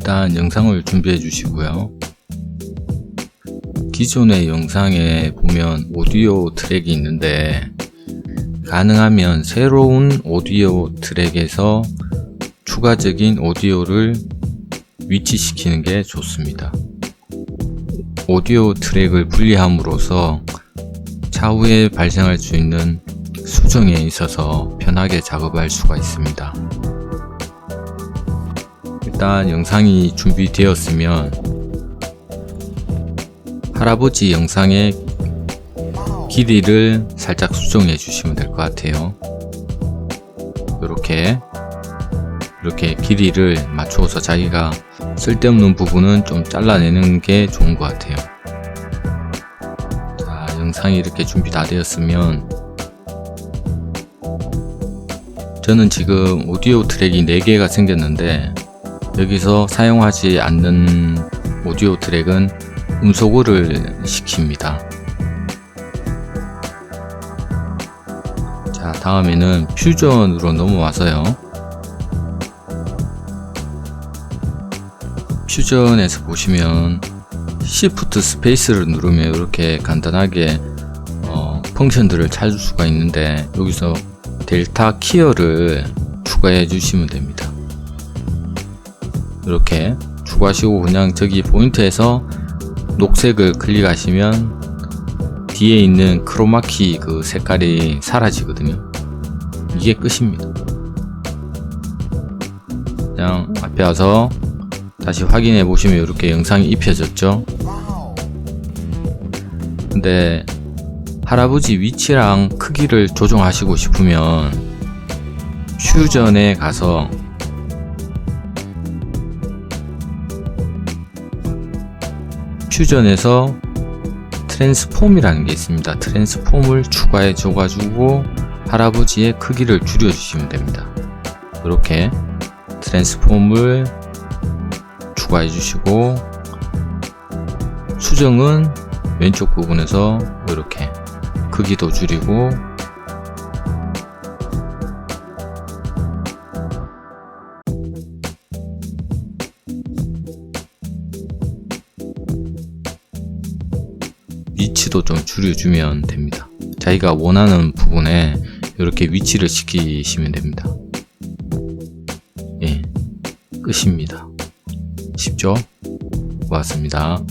일단 영상을 준비해 주시고요. 기존의 영상에 보면 오디오 트랙이 있는데 가능하면 새로운 오디오 트랙에서 추가적인 오디오를 위치시키는 게 좋습니다. 오디오 트랙을 분리함으로써 차후에 발생할 수 있는 수정에 있어서 편하게 작업할 수가 있습니다. 일단 영상이 준비되었으면 할아버지 영상의 길이를 살짝 수정해 주시면 될 것 같아요. 이렇게 이렇게 길이를 맞추어서 자기가 쓸데없는 부분은 좀 잘라내는 게 좋은 것 같아요. 자, 영상이 이렇게 준비 다 되었으면 저는 지금 오디오 트랙이 4개가 생겼는데 여기서 사용하지 않는 오디오 트랙은 음소거를 시킵니다. 자, 다음에는 퓨전으로 넘어와서요. 퓨전에서 보시면 Shift 스페이스를 누르면 이렇게 간단하게 어, 펑션들을 찾을 수가 있는데 여기서 델타 키어를 추가해 주시면 됩니다. 이렇게 추가하시고 그냥 저기 포인트에서 녹색을 클릭하시면 뒤에 있는 크로마키 그 색깔이 사라지거든요. 이게 끝입니다. 그냥 앞에 와서 다시 확인해 보시면 이렇게 영상이 입혀졌죠. 근데 할아버지 위치랑 크기를 조정하시고 싶으면 퓨전에 가서 퓨전에서 트랜스폼이라는 게 있습니다. 트랜스폼을 추가해 줘가지고 할아버지의 크기를 줄여 주시면 됩니다. 이렇게 트랜스폼을 추가해 주시고 수정은 왼쪽 부분에서 이렇게 크기도 줄이고 위치도 좀 줄여주면 됩니다. 자기가 원하는 부분에 이렇게 위치를 시키시면 됩니다. 예, 끝입니다. 쉽죠? 고맙습니다.